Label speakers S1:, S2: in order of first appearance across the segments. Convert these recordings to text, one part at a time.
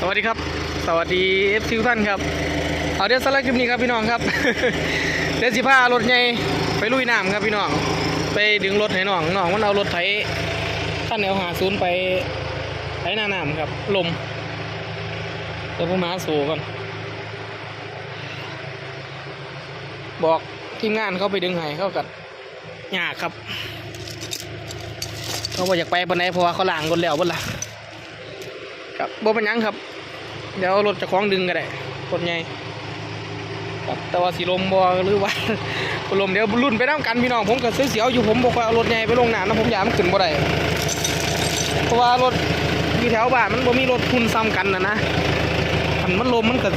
S1: สวัสดีครับ สวัสดีเอฟซีทุกท่านครับ เอาเดี๋ยวสไลด์คลิปนี้ครับพี่น้องครับ เดี๋ยวสิพารถใหญ่ไปลุยน้ำครับพี่น้อง ไปดึงรถให้น้องน้องมันเอารถไถท่านแนวหาศูนย์ไปไถน้าน้ำครับ ลมเดี๋ยวผมมาสูก่อนบอกทีมงานเขาไปดึงให้เขากัดยากครับ เขาบอกอยากไปบนไหนเพราะว่าเขาล้างรถแล้วบนละครับบ่เป็นยังครับ เดี๋ยวรถจะคล้องดึงก็ได้รถใหญ่ครับแต่ว่าสีลมบ่หรือว่าบ่ลมเดี๋ยวรุ่นไปน้ำกันพี่น้องผมก็ซื้อเสียวอยู่ผมบอกว่าเอารถใหญ่ไปลงน้ำนะผมอยากมันขึ้นบ่ได้เพราะว่ารถอยู่แถวบ้านมันบ่มีรถทุนซ้ำกันนะนะอันมันลมมันก็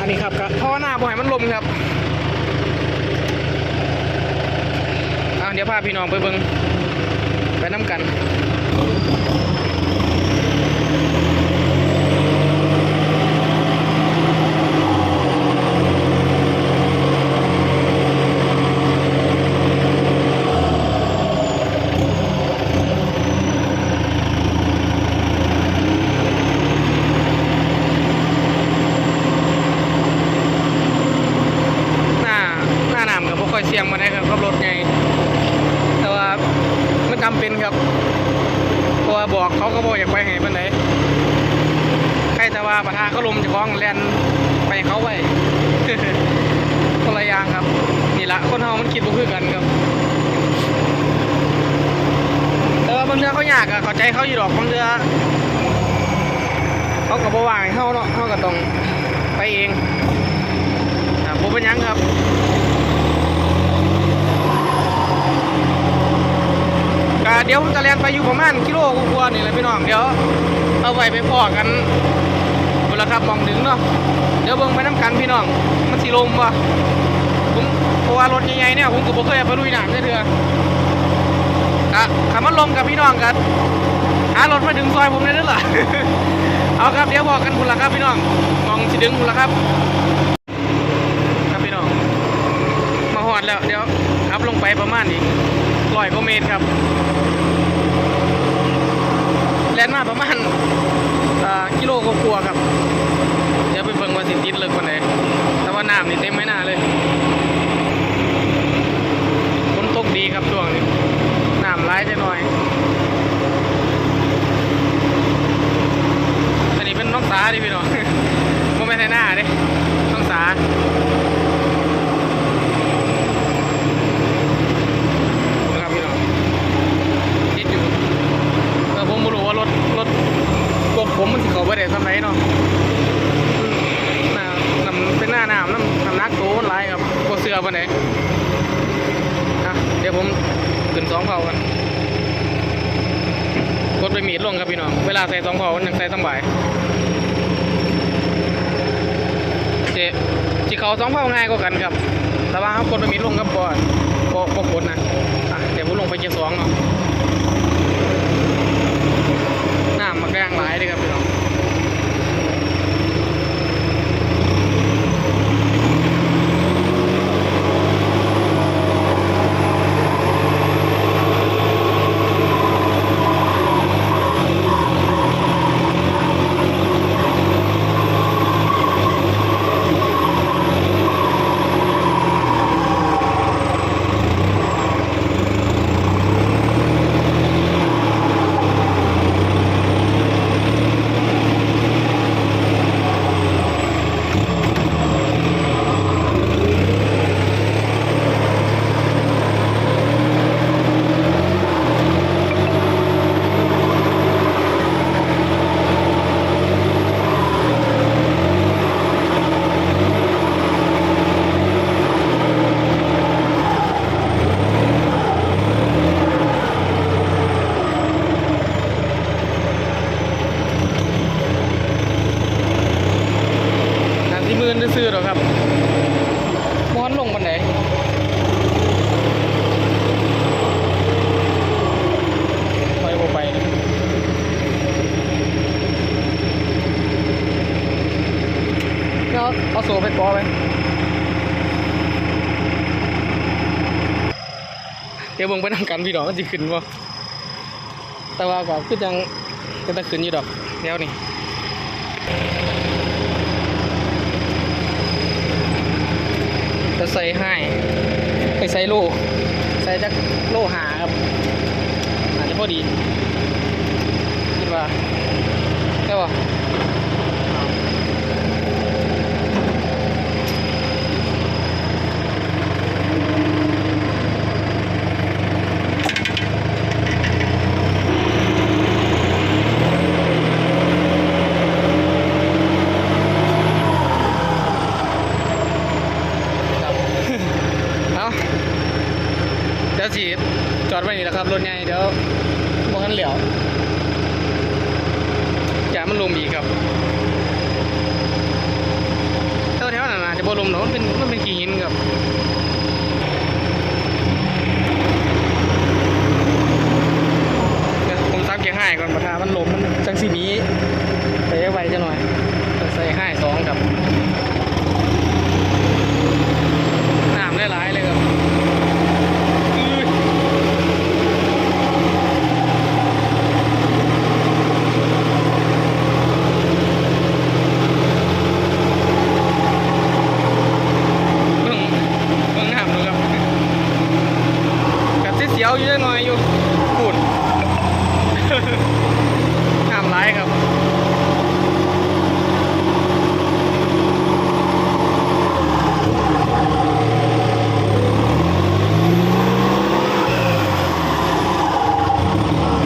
S1: อันนี้ครับก็เพราะว่าหน้าบ่ให้มันลมครับอะเดี๋ยวพาพี่น้องไปเบิ่งไปน้ำกัน หน้าหน้าหนามกับพวกคอยเสียงมาได้ครับขับรถไงแต่ว่ามั นจำเป็นครับเพราะว่าบอกเขาก็บอกอยากไปให้ปันไหนใครแต่ว่าประธานเขาลมจะคล้องแลนไปเขาไว้คนละอย่างครับ นี่ละคนเฮามันคิดบ่คือกันครับ แต่ว่าบางเรื่องเขาอยากอะเขาใจเขาอยู่ดอกบางเรื่องเขาก็บ่ว่างให้เฮาเนาะเฮาก็ต้องไปเองครับผมเป็นยังครับ ก็เดี๋ยวผมจะเรียนไปอยู่ประมาณกิโลกว่านี่แหละพี่น้องเดี๋ยวเอาไว้ไปพอกันเวลาครับมองถึงเนาะเดี๋ยวเบิ่งไปน้ำกันพี่น้องมันสีลมป่ะผมเพราะว่ารถใหญ่ๆเนี่ยผมก็บ่เคยเอาไปลุยหนังเถื่อๆก็ขับมันลมกับพี่น้องกันหารถมาดึงซอยผมได้ด้วยเหรอเอาครับเดี๋ยวบอกกันคุณละครับพี่น้องมองสิดึงคุณละครับครับพี่น้องมาหอดแล้วเดี๋ยวขับลงไปประมาณอีกร้อยกว่าเมตรครับ ลนมาประมาณกิโลกว่าๆครับ เดี๋ยวไปเบิ่งว่าสิติดเลิกวันไหนแต่ว่าน้ำนี่เต็มไม่น่าเลยฝนตกดีครับช่วงนี้น้ำร้ายจะหน่อยอันนี้เป็นน้องสาดิพี่น้องไม่เป็นไทหน้าเด้น้องสา นะครับพี่น้องติดอยู่แต่ผมไม่รู้ว่ารถรถกบผมมันสิเขาไปได้ทำไรเนาะน้ำน้ำเป็นหน้าน้ำน้ำน้ำหนักตัวมันหลายครับกว่าเสือ ไหนเดี๋ยวผมขึ้นสองเผากันกดไปมีดลงครับพี่น้อง เวลาใส่สองเผามันยังใส่ตั้งบ่ายเจ๊ที่เขาสองเผาง่ายกว่ากันครับ แต่ว่าเขากดไปมีดลงครับบ่บ่บ่กดนะอะเดี๋ยวผมลงไปเกียร์สองเนาะน้ำมาแกล้งหลายเลยครับพี่น้อง ม้อนลงบันไดไปบ่ไปนะเอาเอาโซ่ไปกอไปเดี๋ยวเบิ่งไปนำกันพี่ดอกก็จะขึ้นบ่แต่ว่าก็คือจังก็จะขึ้นอยู่ดอกเดี๋ยวนี่ จะใส่ให้ไปใส่โลใส่จักโลหาครับอาจจะพอดีคิดว่าใช่ป่ะครับ เอาเดี๋ยวสิจอดไว้นี่แหละครับ รถใหญ่เดี๋ยวบ่ทันเหลียวอย่ามันลมอีกครับแถวแถวๆนั้นอาจะบ่ลมหรอกมันเป็นมันเป็นกี่หินครับผมซักเกียร์ให้ก่อนประทานมันลมมันจังสีนี้ไปไว้จะหน่อยใส่ให้สองครับน้ำได้หลายเลยครับอื้อเบิ่งเบิ่งน้ำดูครับ กับเสียวๆอยู่ได้หน่อยอยู่ปูด น้ำร้ายครับ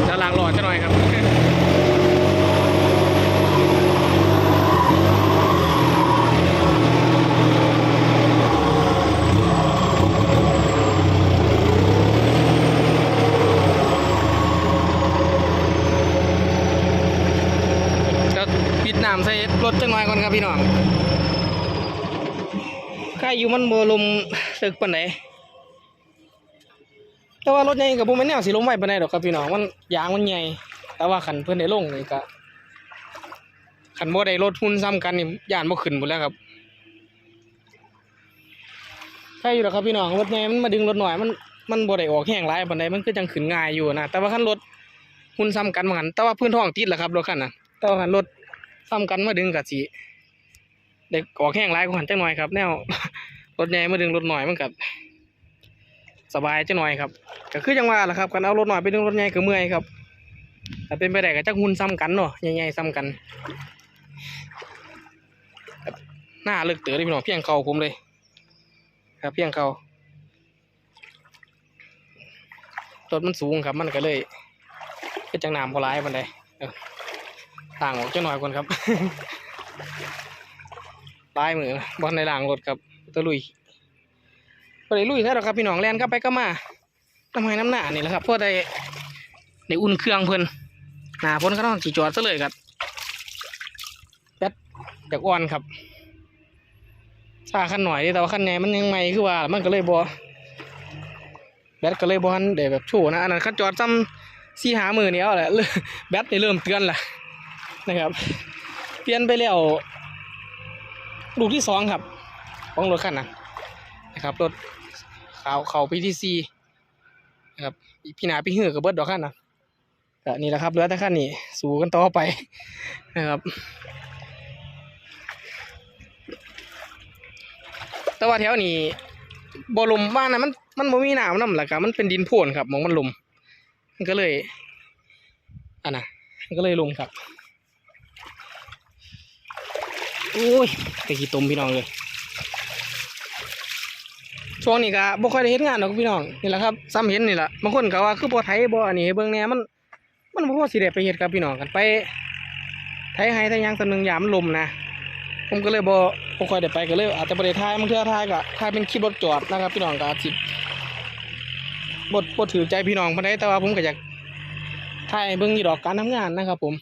S1: จะล้างหลอดจะหน่อยครับ จะปิดน้ำใส่รถจังหน่อยก่อน ครับพี่น้องใครอยู่มันโบลมตึกปันไหนแต่ว่ารถใหญ่กับบุแม่นแนวสิลงไว้ปันไหนดอกครับพี่น้องมันยางมันใหญ่ แต่ว่าขันเพื่อนได้ลงนี่ก็ขันบ่ได้รถหุ้นซ้ำกันนี่ย่านบ่ขึ้นหมดแล้วครับใครอยู่ดอกครับพี่น้องรถใหญ่มันมาดึงรถหน่อยมันมันบ่ได้ออกแห้งหลายปันมันก็จังขึ้นง่ายอยู่นะแต่ว่าคันรถหุ้นซ้ำกันเหมือนแต่ว่าพื้นท้องติดแหละครับรถคันนะแต่ว่าคันรถซ้ำกันมาดึงกับสี เด็กออแห้งร้ายกว่าหันจังหน่อยครับ แนวรถใหญ่มาดึงรถหน่อยมันกับสบายจังหน่อยครับก็คือจังว่าแหละครับการเอารถหน่อยไปดึงรถใหญ่ก็เมื่อยครับแต่เป็นไปได้ก็จักหุ่นซ้ำกันเนาะใหญ่ๆซ้ำกันหน้าเลิกเต๋อเลยพี่น้องเพียงเขาผมเลย ครับเพียงเขารถมันสูงครับมันก็เลยเป็นจังหนามพอร้ายมันเลยต่างออกจะหน่อยก่อนครับ ลายมือบอลในหลังรถครับตะลุยไปเลยลุยแท้หรอครับพี่น้องแลนก็ไปก็มาทำไมน้ำหนานี่แหละครับเพราะได้ได้อุ่นเครื่องเพิ่นหนาพ้นก็ต้องจีจอดซะเลยครับแบตจากอ่อนครับถ้าขั้นหน่อยแต่ว่าขั้นใหญ่มันยังไม่คือว่ามันก็เลยบอแบตก็เลยบอลเดี๋ยวแบบโชว์นะอันนั้นขั้นจอดซ้ำสี่หามือเนี่เอาแหละแบตนี่เริ่มเตือนละนะครับ เปลี่ยนไปแล้ว ลูกที่สองครับของรถคันนั้นนะครับรถเขาเขาพีทีซีนะครับพี่หนาพี่เหือกับเบิร์ดดอกคันนะก็นี่แหละครับเหลือแต่คันนี้สู้กันต่อไปนะครับ แต่ว่าแถวนี้บ่ลมบ้านนะมันมันบ่มีน้ำน้ำหละครับมันเป็นดินโพ่นครับหมองมันลมมันก็เลยอันน่ะมันก็เลยลมครับ โอ้ยไปกี่ตุ่มพี่น้องเลยช่วงนี้ก็บ่ค่อยได้เฮ็ดงานหรอกพี่น้องนี่แหละครับซ้ำเห็นนี่แหละบางคนก็ว่าคือบ่ไทยบ่อันนี้ให้เบิ่งแน่มัน มันบ่พอสิได้ไปเฮ็ดกับพี่น้องกันไปไทยให้ไทยยังสำนึงยามลมนะผมก็เลยบ่บ่ค่อยได้ไปก็เลยอาจจะบ่ได้ถ่ายบางเทื่อถ่ายก็ถ่ายเป็นคลิปรถจอดนะครับ พี่น้องก็อาจสิบ่บ่ถือใจพี่น้องปานใดแต่ว่าผมก็อยากถ่ายเบิ่งอยู่ดอกการทำงานนะครับ ผม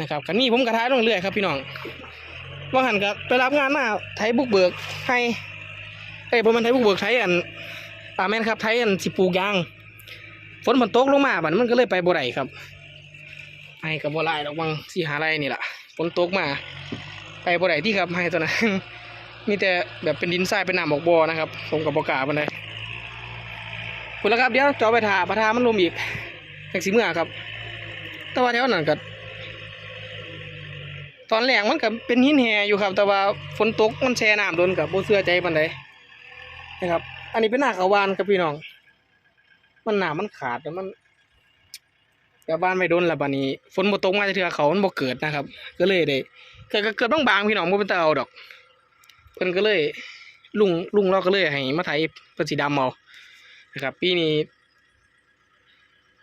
S1: นะครับกันนี้ผมก็ถ่ายลงเรื่อยครับพี่น้อง ว่าหันกับไปรับงานมาไทยบุกเบิกไทยเอ้ยประมาณไทยบุกเบิกไทยอันอาแม่นครับไทยอันสิปูกยางฝนมันตกลงมาบัดมันก็เลยไปบ่ได้ครับไอ้กับบ่หลายดอกบางสี่หาไรนี่แหละฝนตกมา ไปบ่ได้ที่ครับให้ตัวนั้นมีแต่แบบเป็นดินทรายเป็นน้ำบอกบ่อนะครับผมกับบ่กาปานใดคุณแล้วครับเดี๋ยวจอไปถาประทามันลมอีกแท็กซี่เมื่อครับ แต่ว่าแถวนั้นก็ ตอนแรกมันก็เป็นหินแห่อยู่ครับ แต่ว่าฝนตกมันแช่น้ำโดนกับโบเสื้อใจปานใดนะครับ อันนี้เป็นหน้าขาวานครับพี่น้อง มันหนามันขาดแล้วมันกับบ้านไม่โดนละบัดนี้ฝนโบตกมาจะเทื่อเขามันบ่เกิดนะครับ ก็เลยได้เกิดก็เกิดบางๆพี่น้องบ่เป็นตาเอาดอกเพิ่นก็เลย ลุงลุงเราก็เลยให้มาไถเพิ่นสิดำเอานะครับ ปีนี้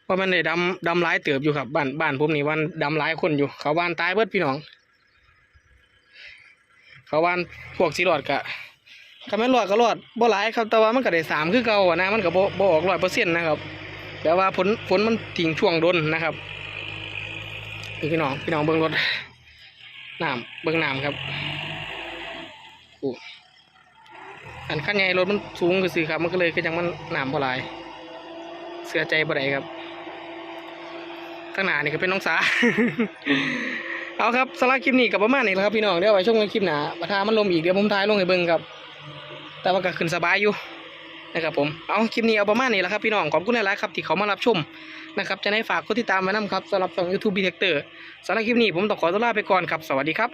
S1: ว่ามันได้ดำดำหลายเติบอยู่ครับ บ้านบ้านผมนี่วันดำหลายคนอยู่ เขาบ้านตายเบิดพี่น้อง เขาบ้านพวกสิรอดกะก็ไม่นรอดก็รอดบ่หลายครับแต่ว่ามันก็ได้สามคือเก่านะมันก็บ่บ่ออกร้อยเปอร์เซ็นต์นะครับแต่ว่าฝนฝนมันทิ้งช่วงโดนนะครับพี่น้องพี่น้องเบิ่งรถน้ำเบิ่งน้ำครับโอ้อันขั้นใหญ่รถมันสูงก็สิครับ มันก็เลยคือจังมันน้ำบ่หลาย เสียใจบ่ได้ครับข้างหน้านี่ก็เป็นน้องสา เอาครับสลับคลิปนี้กับประมาณนี้แหละครับพี่น้องเดี๋ยวไว้ชมกันคลิปหนาประทามันลมอีกเดี๋ยวผมถ่ายลงให้เบิ่งครับ แต่ว่าก็ขึ้นสบายอยู่นะครับผมเอาคลิปนี้เอาประมาณนี้แหละครับพี่น้องขอบคุณหลายๆครับที่เขามารับชมนะครับจะได้ฝากกดติดตามไว้นํครับสำหรับช่องยูทูบบีเทคเตอร์สำหรับคลิปนี้ผมต้องขอตัวลาไปก่อนครับสวัสดีครับ